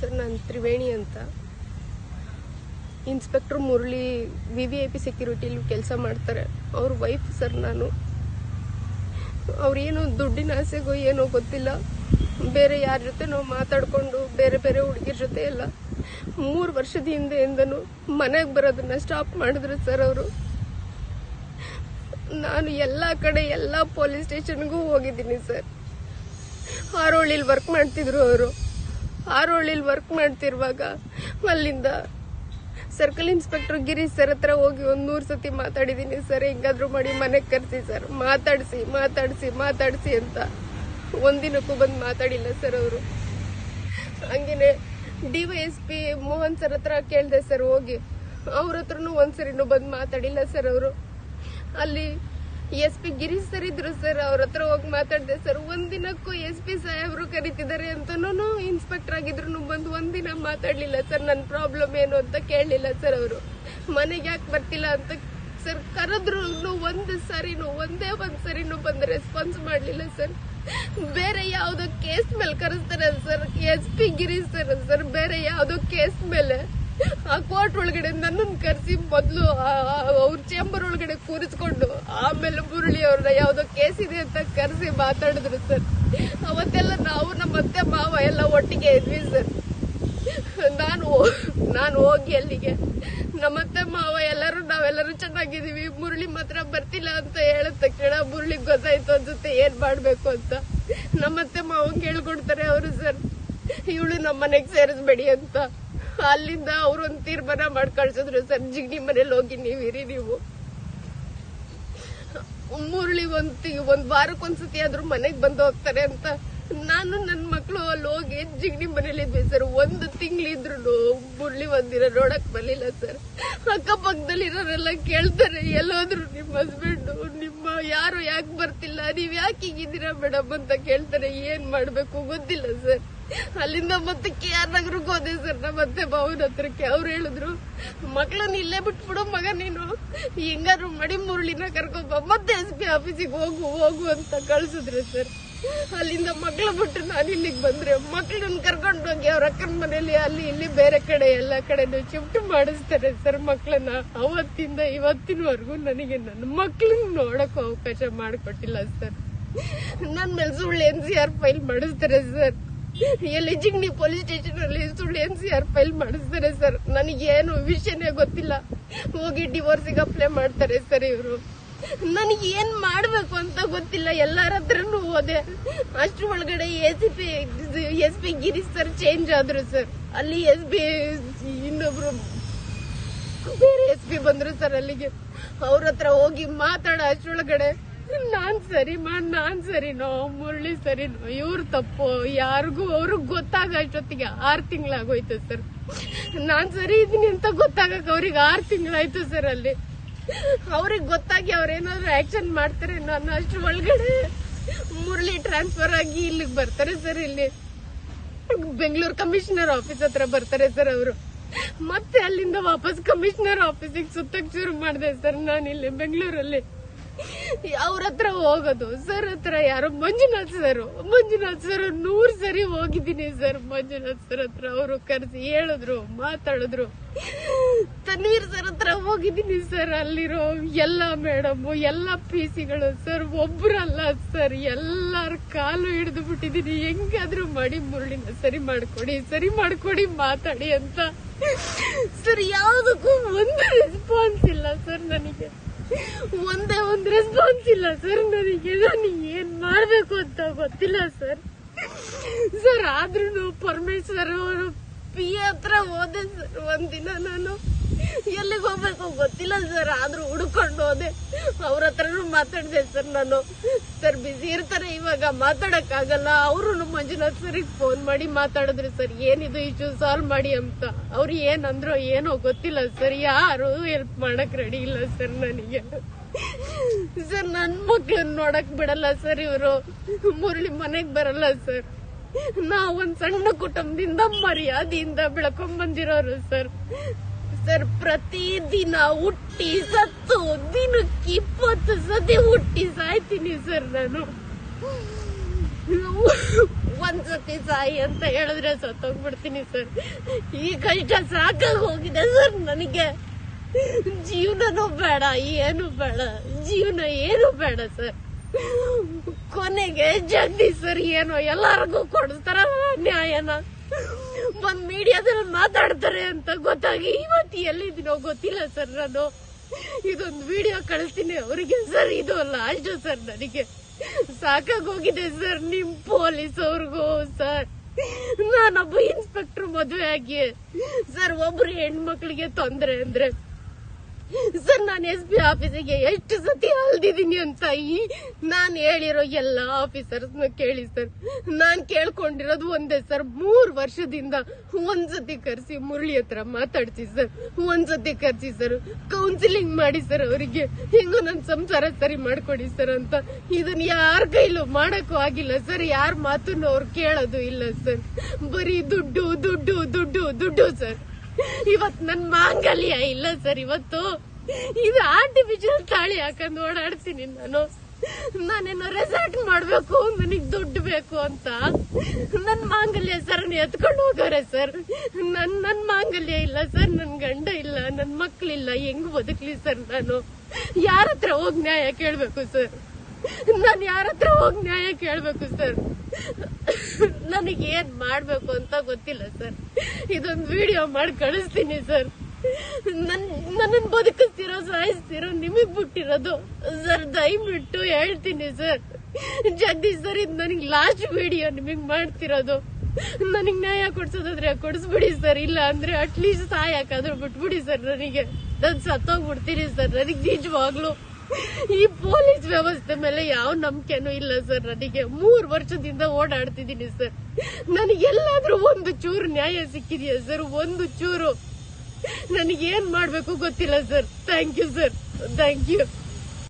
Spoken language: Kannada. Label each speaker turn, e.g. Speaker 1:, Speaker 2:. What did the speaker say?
Speaker 1: ಸರ್ ನಾನು ತ್ರಿವೇಣಿ ಅಂತ. Inspector Murali V V I P ಸೆಕ್ಯೂರಿಟಿಲಿ ಕೆಲಸ ಮಾಡ್ತಾರೆ. ಅವ್ರ ವೈಫ್ ಸರ್ ನಾನು. ಅವ್ರೇನು ದುಡ್ಡಿನ ಆಸೆಗೋ ಏನೋ ಗೊತ್ತಿಲ್ಲ. ಬೇರೆ ಯಾರ ಜೊತೆ ನಾವು ಮಾತಾಡಿಕೊಂಡು ಬೇರೆ ಬೇರೆ ಹುಡುಗಿರ ಜೊತೆ ಎಲ್ಲ ಮೂರು ವರ್ಷದ ಹಿಂದೆಯಿಂದನೂ ಮನೆಗೆ ಬರೋದನ್ನ ಸ್ಟಾಪ್ ಮಾಡಿದ್ರು ಸರ್ ಅವರು. ನಾನು ಎಲ್ಲ ಕಡೆ ಎಲ್ಲ ಪೊಲೀಸ್ ಸ್ಟೇಷನ್ಗೂ ಹೋಗಿದ್ದೀನಿ ಸರ್ ಆರೋಳಿಲಿ ವರ್ಕ್ ಮಾಡ್ತಿದ್ರು ಅವರು. ಹಾರೋಳಿಲಿ ವರ್ಕ್ ಮಾಡ್ತಿರುವಾಗ ಅಲ್ಲಿಂದ ಸರ್ಕಲ್ ಇನ್ಸ್ಪೆಕ್ಟರ್ ಗಿರೀಶ್ ಸರ್ ಹತ್ರ ಹೋಗಿ ಒಂದ್ ನೂರ್ ಸತಿ ಮಾತಾಡಿದೀನಿ ಸರ್ ಹೆಂಗಾದ್ರೂ ಮಾಡಿ ಮನೆಗೆ ಕರ್ಸಿ ಸರ್ ಮಾತಾಡಿಸಿ ಮಾತಾಡಿಸಿ ಮಾತಾಡಿಸಿ ಅಂತ ಒಂದಿನಕ್ಕೂ ಬಂದು ಮಾತಾಡಿಲ್ಲ ಸರ್ ಅವರು. ಹಂಗೇನೆ ಪಿ ಮೋಹನ್ ಸರ್ ಹತ್ರ ಕೇಳ್ದೆ ಸರ್ ಹೋಗಿ, ಅವ್ರ ಹತ್ರನೂ ಒಂದ್ಸರಿನೂ ಬಂದು ಮಾತಾಡಿಲ್ಲ ಸರ್ ಅವರು. ಅಲ್ಲಿ ಎಸ್ ಪಿ ಗಿರೀಶ್ ಸರ್ ಇದ್ರು ಸರ್, ಅವ್ರ ಹತ್ರ ಹೋಗಿ ಮಾತಾಡಿದೆ, ಸರ್, ಒಂದಿನಕ್ಕೂ ಎಸ್ ಪಿ ಸಾಹೇಬ್ರು ಕರಿತಿದ್ದಾರೆ ಅಂತನೂ ಇನ್ಸ್ಪೆಕ್ಟರ್ ಆಗಿದ್ರು ಬಂದು ಒಂದಿನ ಮಾತಾಡ್ಲಿಲ್ಲ. ಸರ್ ನನ್ನ ಪ್ರಾಬ್ಲಮ್ ಏನು ಅಂತ ಕೇಳಲಿಲ್ಲ ಸರ್ ಅವರು. ಮನೆಗೆ ಯಾಕೆ ಬರ್ತಿಲ್ಲ ಅಂತ ಸರ್ ಕರೆದ್ರು ಒಂದು ಸರಿನೂ, ಒಂದೇ ಒಂದು ಸರಿನೂ ಬಂದು ರೆಸ್ಪಾನ್ಸ್ ಮಾಡಲಿಲ್ಲ ಸರ್. ಬೇರೆ ಯಾವುದೋ ಕೇಸ್ ಮೇಲೆ ಕರೆಸ್ತಾರೆ sir, S P Girish sir sir, ಬೇರೆ ಯಾವುದೋ ಕೇಸ್ ಮೇಲೆ. ಆ ಕೋರ್ಟ್ ಒಳಗಡೆ ನನ್ನನ್ನು ಕರೆಸಿ ಮೊದಲು ಅವ್ರ ಚೇಂಬರ್ ಒಳಗಡೆ ಕೂರಿಸ್ಕೊಂಡು ಆಮೇಲೆ ಮುರಳಿ ಅವ್ರನ್ನ ಯಾವ್ದೋ ಕೇಸ್ ಇದೆ ಅಂತ ಕರೆಸಿ ಮಾತಾಡಿದ್ರು ಸರ್ ಅವತ್ತೆಲ್ಲ ನಾವು ನಮ್ಮ ಅತ್ತೆ, ಮಾವ ಎಲ್ಲ ಒಟ್ಟಿಗೆ ಇದ್ವಿ ಸರ್ ನಾನು ನಾನು ಹೋಗಿ ಅಲ್ಲಿಗೆ. ನಮ್ಮತ್ತೆ ಮಾವ ಎಲ್ಲರೂ, ನಾವೆಲ್ಲರೂ ಚೆನ್ನಾಗಿದ್ದೀವಿ. ಮುರಳಿ ಮಾತ್ರ ಬರ್ತಿಲ್ಲ ಅಂತ ಹೇಳಿದ ತಕ್ಷಣ ಮುರಳಿ ಗೊತ್ತಾಯ್ತು ಅನ್ಸುತ್ತೆ ಏನ್ ಮಾಡ್ಬೇಕು ಅಂತ. ನಮ್ಮತ್ತೆ ಮಾವ ಕೇಳ್ಕೊಡ್ತಾರೆ ಅವರು ಸರ್ ಇವಳು ನಮ್ಮ ಮನೆಗ್ ಸೇರಿಸ್ಬೇಡಿ ಅಂತ. ಅಲ್ಲಿಂದ ಅವ್ರು ಒಂದ್ ತೀರ್ಮಾನ ಮಾಡಿ ಕಳ್ಸಿದ್ರು ಸರ್ ಜಿಗ್ನಿ ಮನೇಲಿ ಹೋಗಿ ನೀವಿರಿ ನೀವು. ಮುರಳಿ ಒಂದ್ ಒಂದ್ ವಾರಕ್ಕೊಂದ್ಸತಿ ಆದ್ರೂ ಮನೆಗ್ ಬಂದು ಹೋಗ್ತಾರೆ ಅಂತ. ನಾನು ನನ್ ಮಕ್ಳು ಅಲ್ಲಿ ಹೋಗಿ ಜಿಗ್ನಿ ಮನೇಲಿ ಇದ್ವಿ ಸರ್. ಒಂದು ತಿಂಗಳಿದ್ರು ಮುರಳಿ ಒಂದಿನ ನೋಡಕ್ ಬರ್ಲಿಲ್ಲ ಸರ್. ಅಕ್ಕಪಕ್ಕದಲ್ಲಿರೋರೆಲ್ಲ ಕೇಳ್ತಾರೆ, ಎಲ್ಲೋದ್ರು ನಿಮ್ಮ ಹಸ್ಬೆಂಡ್, ನಿಮ್ಮ ಯಾರು ಯಾಕೆ ಬರ್ತಿಲ್ಲ? ನೀವ್ ಯಾಕೆ ಹೀಗಿದ್ದೀರಾ ಮೇಡಮ್ ಅಂತ ಕೇಳ್ತಾರೆ, ಏನ್ ಮಾಡ್ಬೇಕು? ಗೊತ್ತಿಲ್ಲ ಸರ್. ಅಲ್ಲಿಂದ ಮತ್ತೆ ಕೆ ಆರ್ ನಗರಕ್ಕೆ ಹೋದೆ ಸರ್. ನಾ ಮತ್ತೆ ಭಾವನ ಹತ್ರಕ್ಕೆ. ಅವ್ರು ಹೇಳಿದ್ರು, ಮಕ್ಳನ್ನ ಇಲ್ಲೇ ಬಿಟ್ಬಿಡು ಮಗ ನೀನು. ಹೆಂಗಾರು ಮಡಿ ಮುರುಳಿನ ಕರ್ಕೊಬ. ಮತ್ತೆ ಎಸ್ ಪಿ ಆಫೀಸಿಗೆ ಹೋಗು ಹೋಗು ಅಂತ ಕಳ್ಸಿದ್ರೆ ಸರ್. ಅಲ್ಲಿಂದ ಮಕ್ಳು ಬಿಟ್ಟು ನಾನು ಇಲ್ಲಿಗೆ ಬಂದ್ರೆ ಮಕ್ಳನ್ನ ಕರ್ಕೊಂಡು ಹೋಗಿ ಅವ್ರ ಅಕ್ಕನ ಮನೇಲಿ, ಅಲ್ಲಿ ಇಲ್ಲಿ ಬೇರೆ ಕಡೆ ಎಲ್ಲ ಕಡೆನೂ ಶಿಫ್ಟ್ ಮಾಡಿಸ್ತಾರೆ ಸರ್ ಮಕ್ಳನ್ನ. ಅವತ್ತಿಂದ ಇವತ್ತಿನವರೆಗೂ ನನಗೆ ನನ್ನ ಮಕ್ಳನ್ನ ನೋಡಕ್ ಅವಕಾಶ ಮಾಡಿಕೊಟ್ಟಿಲ್ಲ ಸರ್. ನನ್ನ ಮೇಲೆ ಎನ್ ಸಿ ಆರ್ ಫೈಲ್ ಮಾಡಿಸ್ತಾರೆ ಸರ್. ಎಲ್ಲಿ ನೀವು ಪೊಲೀಸ್ ಸ್ಟೇಷನ್ ಅಲ್ಲಿ ಸುಳ್ಳು ಎನ್ ಸಿ ಆರ್ ಫೈಲ್ ಮಾಡಿಸ್ತಾರೆ ಸರ್? ನನಗೇನು ವಿಷಯನೇ ಗೊತ್ತಿಲ್ಲ. ಹೋಗಿ ಡಿವೋರ್ಸಿಗೆ ಅಪ್ಲೈ ಮಾಡ್ತಾರೆ ಸರ್ ಇವರು. ನನಗೆ ಏನ್ ಮಾಡ್ಬೇಕು ಅಂತ ಗೊತ್ತಿಲ್ಲ. ಎಲ್ಲಾರ ಹತ್ರನು ಹೋದೆ. ಅಷ್ಟ್ರ ಒಳಗಡೆ S P S P Girish sir change ಆದ್ರು ಸರ್. ಅಲ್ಲಿ ಎಸ್ ಪಿ, ಇನ್ನೊಬ್ರು ಬೇರೆ ಎಸ್ ಪಿ ಬಂದ್ರು ಸರ್ ಅಲ್ಲಿಗೆ. ಅವ್ರ ಹತ್ರ ಹೋಗಿ ಮಾತಾಡ ಅಷ್ಟ್ರೊಳಗಡೆ ನಾನ್ ಸರಿಮಾ ನಾನ್ ಸರಿನೋ ಮುರಳಿ ಸರಿನೋ ಇವ್ರ ತಪ್ಪು, ಯಾರಿಗೂ ಅವ್ರಿಗೆ ಗೊತ್ತಾಗ ಅಷ್ಟೊತ್ತಿಗೆ ಆರ್ ತಿಂಗಳಾಗೋಯ್ತು ಸರ್. ನಾನ್ ಸರಿ ಇದೀನಿ ಅಂತ ಗೊತ್ತಾಗಕ್ ಅವ್ರಿಗೆ ಆರ್ ತಿಂಗಳಾಯ್ತು ಸರ್ ಅಲ್ಲಿ. ಅವ್ರಿಗೆ ಗೊತ್ತಾಗಿ ಅವ್ರೇನಾದ್ರು ಆಕ್ಷನ್ ಮಾಡ್ತಾರೆ ನಾನು ಅಷ್ಟ್ರ ಒಳಗಡೆ ಮುರಳಿ ಟ್ರಾನ್ಸ್ಫರ್ ಆಗಿ ಇಲ್ಲಿಗೆ ಬರ್ತಾರೆ ಸರ್ ಇಲ್ಲಿ. ಬೆಂಗಳೂರು ಕಮಿಷನರ್ ಆಫೀಸ್ ಹತ್ರ ಬರ್ತಾರೆ ಸರ್ ಅವರು. ಮತ್ತೆ ಅಲ್ಲಿಂದ ವಾಪಸ್ ಕಮಿಷನರ್ ಆಫೀಸಿಗೆ ಸುತ್ತಕ್ ಶುರು ಮಾಡಿದೆ ಸರ್ ನಾನು ಇಲ್ಲಿ ಬೆಂಗಳೂರಲ್ಲಿ. ಅವ್ರ ಹತ್ರ ಹೋಗೋದು. ಸರ್ ಹತ್ರ ಯಾರೋ ಮಂಜುನಾಥ್ ಸರ್. ಮಂಜುನಾಥ್ ಸರ್ ನೂರ್ ಸರಿ ಹೋಗಿದ್ದೀನಿ ಸರ್. ಮಂಜುನಾಥ್ ಸರ್ ಹತ್ರ ಅವರು ಕರೆಸಿ ಹೇಳಿದ್ರು, ಮಾತಾಡಿದ್ರು. ತನ್ವೀರ್ ಸರ್ ಹತ್ರ ಹೋಗಿದ್ದೀನಿ ಸರ್. ಅಲ್ಲಿರೋ ಎಲ್ಲ ಮೇಡಮ್ ಎಲ್ಲ ಪಿ ಸಿಗಳು ಸರ್ ಒಬ್ರಲ್ಲ ಸರ್. ಎಲ್ಲಾರ ಕಾಲು ಹಿಡಿದು ಬಿಟ್ಟಿದ್ದೀನಿ. ಹೆಂಗಾದ್ರೂ ಮಾಡಿ ಮುರುಳಿನ ಸರಿ ಮಾಡ್ಕೊಡಿ ಸರಿ ಮಾಡ್ಕೊಡಿ, ಮಾತಾಡಿ ಅಂತ. ಸರ್, ಯಾವುದಕ್ಕೂ ಒಂದು ರೆಸ್ಪಾನ್ಸ್ ಇಲ್ಲ ಸರ್ ನನಗೆ. ಒಂದೇ ಒಂದು ರೆಸ್ಪಾನ್ಸ್ ಇಲ್ಲ ಸರ್. ನನಗೆ ನಾನು ಏನ್ ಮಾಡ್ಬೇಕು ಅಂತ ಗೊತ್ತಿಲ್ಲ ಸರ್. ಸರ್ ಆದ್ರೂ ಪರಮೇಶ್ವರ್ ಅವರು ಪಿ ಹತ್ರ ಹೋದೆ ಸರ್. ಒಂದಿನ ನಾನು ಎಲ್ಲಿಗೆ ಹೋಗ್ಬೇಕು ಗೊತ್ತಿಲ್ಲ ಸರ್, ಆದ್ರೂ ಹುಡ್ಕೊಂಡು ಹೋದೆ. ಅವ್ರ ಹತ್ರನು ಮಾತಾಡಿದೆ ಸರ್ ನಾನು. ಸರ್ ಬಿಸಿ ಇರ್ತಾರೆ ಇವಾಗ ಮಾತಾಡಕ್ ಆಗಲ್ಲ ಅವರು ಮಂಜುನಾಥ್ ಸರಿಗೆ ಫೋನ್ ಮಾಡಿ ಮಾತಾಡಿದ್ರಿ ಸರ್, ಏನಿದು ಇಶ್ಯೂ ಸಾಲ್ವ್ ಮಾಡಿ ಅಂತ. ಅವ್ರು ಏನಂದ್ರು ಏನೋ ಗೊತ್ತಿಲ್ಲ ಸರ್, ಯಾರು ಹೆಲ್ಪ್ ಮಾಡಕ್ ರೆಡಿ ಇಲ್ಲ ಸರ್ ನನಗೆ. ಸರ್, ನನ್ ಮಕ್ಳನ್ನ ನೋಡಕ್ ಬಿಡಲ್ಲ ಸರ್ ಇವರು. ಮುರಳಿ ಮನೆಗ್ ಬರಲ್ಲ ಸರ್. ನಾವ್ ಒಂದ್ ಸಣ್ಣ ಕುಟುಂಬದಿಂದ ಮರ್ಯಾದೆಯಿಂದ ಬೆಳ್ಕೊಂಡ್ ಬಂದಿರೋರು ಸರ್. ಸರ್ ಪ್ರತಿದಿನ ಹುಟ್ಟಿ ಸತ್ತು, ದಿನಕ್ಕೆ ಇಪ್ಪತ್ತು ಸತಿ ಹುಟ್ಟಿ ಸಾಯ್ತೀನಿ ಸರ್ ನಾನು. ಒಂದ್ಸತಿ ಸಾಯಿ ಅಂತ ಹೇಳಿದ್ರೆ ಸತ್ತೋಗ್ಬಿಡ್ತೀನಿ ಸರ್. ಈ ಕಷ್ಟ ಸಾಕಾಗಿ ಹೋಗಿದೆ ಸರ್ ನನಗೆ. ಜೀವನನೂ ಬೇಡ, ಏನು ಬೇಡ, ಜೀವನ ಏನು ಬೇಡ ಸರ್. ಕೊನೆಗೆ ಜಗದೀಶ್ ಸರ್, ಏನೋ ಎಲ್ಲರಿಗೂ ಕೊಡ್ತಾರ ನ್ಯಾಯನ. ಒಂದ್ ಮೀಡಿಯಾದಲ್ಲಿ ಮಾತಾಡ್ತಾರೆ ಅಂತ ಗೊತ್ತಾಗಿ, ಇವತ್ತು ಎಲ್ಲಿದ್ದೀನೋ ಗೊತ್ತಿಲ್ಲ ಸರ್ ನಾನು. ಇದೊಂದು ವಿಡಿಯೋ ಕಳಿಸ್ತೀನಿ ಅವರಿಗೆ ಸರ್, ಇದು ಲಾಸ್ಟ್ ಸರ್ ನನಗೆ. ಸಾಕಾಗೋಗಿದೆ ಸರ್ ನಿಮ್ ಪೊಲೀಸ್ ಅವ್ರಿಗೂ ಸರ್. ನಾನೊಬ್ಬ ಇನ್ಸ್ಪೆಕ್ಟರ್ ಮದುವೆ ಆಗಿ. ಸರ್, ಒಬ್ರು ಹೆಣ್ಮಕ್ಳಿಗೆ ತೊಂದರೆ ಅಂದ್ರೆ ಸರ್, ನಾನು ಎಸ್ ಬಿ ಆಫೀಸಿಗೆ ಎಷ್ಟು ಸತಿ ಅಲ್ದಿದ್ದೀನಿ ಅಂತ ಈ ನಾನು ಹೇಳಿರೋ ಎಲ್ಲ ಆಫೀಸರ್ಸ್ ಕೇಳಿ ಸರ್. ನಾನು ಕೇಳ್ಕೊಂಡಿರೋದು ಒಂದೇ ಸರ್, ಮೂರು ವರ್ಷದಿಂದ ಒಂದ್ಸತಿ ಕರ್ಸಿ ಮುರಳಿ ಹತ್ರ ಮಾತಾಡ್ಸಿ ಸರ್. ಒಂದ್ಸತಿ ಕರ್ಸಿ ಸರ್ ಕೌನ್ಸಿಲಿಂಗ್ ಮಾಡಿ ಸರ್ ಅವರಿಗೆ. ಹೆಂಗೋ ನನ್ನ ಸಂಸಾರ ಸರಿ ಮಾಡ್ಕೊಡಿ ಸರ್ ಅಂತ. ಇದನ್ನ ಯಾರ ಕೈಲೂ ಮಾಡಕ್ಕೂ ಆಗಿಲ್ಲ ಸರ್, ಯಾರ ಮಾತನ್ನು ಅವ್ರು ಕೇಳೋದು ಇಲ್ಲ ಸರ್. ಬರೀ ದುಡ್ಡು ದುಡ್ಡು ದುಡ್ಡು ದುಡ್ಡು ಸರ್. ಇವತ್ ನನ್ ಮಾಂಗಲ್ಯ ಇಲ್ಲ ಸರ್ ಇವತ್ತು. ಇದು ಆರ್ಟಿಫಿಷಿಯಲ್ ತಾಳಿ ಹಾಕೊಂಡು ಓಡಾಡ್ತೀನಿ ನಾನು. ನಾನೇನೋ ರೆಸಾರ್ಟ್ ಮಾಡ್ಬೇಕು, ನನಗ್ ದುಡ್ಡು ಬೇಕು ಅಂತ. ನನ್ ಮಾಂಗಲ್ಯ ಸರ್ ಎತ್ಕೊಂಡು ಹೋಗೋರೆ ಸರ್ ನನ್ ನನ್ ಮಾಂಗಲ್ಯ ಇಲ್ಲ ಸರ್ ನನ್ ಗಂಡ ಇಲ್ಲ, ನನ್ ಮಕ್ಳಿಲ್ಲ, ಹೆಂಗ್ ಬದುಕ್ಲಿ ಸರ್ ನಾನು? ಯಾರತ್ರ ಹೋಗ್ ನ್ಯಾಯ ಕೇಳ್ಬೇಕು ಸರ್ ನಾನ್ ಯಾರ ಹತ್ರ ಹೋಗಿ ನ್ಯಾಯ ಕೇಳ್ಬೇಕು, ಸರ್? ನನಗೆ ಏನ್ ಮಾಡ್ಬೇಕು ಅಂತ ಗೊತ್ತಿಲ್ಲ, ಸರ್. ಇದೊಂದು ವಿಡಿಯೋ ಮಾಡಿ ಕಳಿಸ್ತೀನಿ, ಸರ್. ನನ್ ನನ್ನನ್ನು ಬದುಕಿಸ್ತಿರೋ, ಸಾಯಿಸ್ತಿರೋ, ನಿಮಗ್ ಬಿಟ್ಟಿರೋದು, ಸರ್, ದಯವಿಟ್ಟು ಹೇಳ್ತೀನಿ, ಸರ್. ಜಗದೀಶ್ ಸರ್, ಇದು ನನಗೆ ಲಾಸ್ಟ್ ವಿಡಿಯೋ ನಿಮಗ್ ಮಾಡ್ತಿರೋದು. ನನಗ್ ನ್ಯಾಯ ಕೊಡ್ಸೋದಾದ್ರೆ ಕೊಡಿಸ್ಬಿಡಿ, ಸರ್. ಇಲ್ಲ ಅಂದ್ರೆ ಅಟ್ಲೀಸ್ಟ್ ಸಾಯಕಾದ್ರೂ ಬಿಟ್ಬಿಡಿ, ಸರ್, ನನಗೆ. ನಾನು ಸತ್ತೋಗ್ಬಿಡ್ತೀನಿ, ಸರ್. ನನಗೆ ನಿಜವಾಗ್ಲು ಈ ಪೊಲೀಸ್ ವ್ಯವಸ್ಥೆ ಮೇಲೆ ಯಾವ ನಂಬಿಕೆನೂ ಇಲ್ಲ ಸರ್ ನನಗೆ. ಮೂರ್ ವರ್ಷದಿಂದ ಓಡಾಡ್ತಿದ್ದೀನಿ ಸರ್. ನನಗೆಲ್ಲಾದ್ರೂ ಒಂದು ಚೂರು ನ್ಯಾಯ ಸಿಕ್ಕಿದೆಯಾ ಸರ್? ಒಂದು ಚೂರು. ನನಗೇನ್ ಮಾಡ್ಬೇಕು ಗೊತ್ತಿಲ್ಲ sir. Thank you sir thank you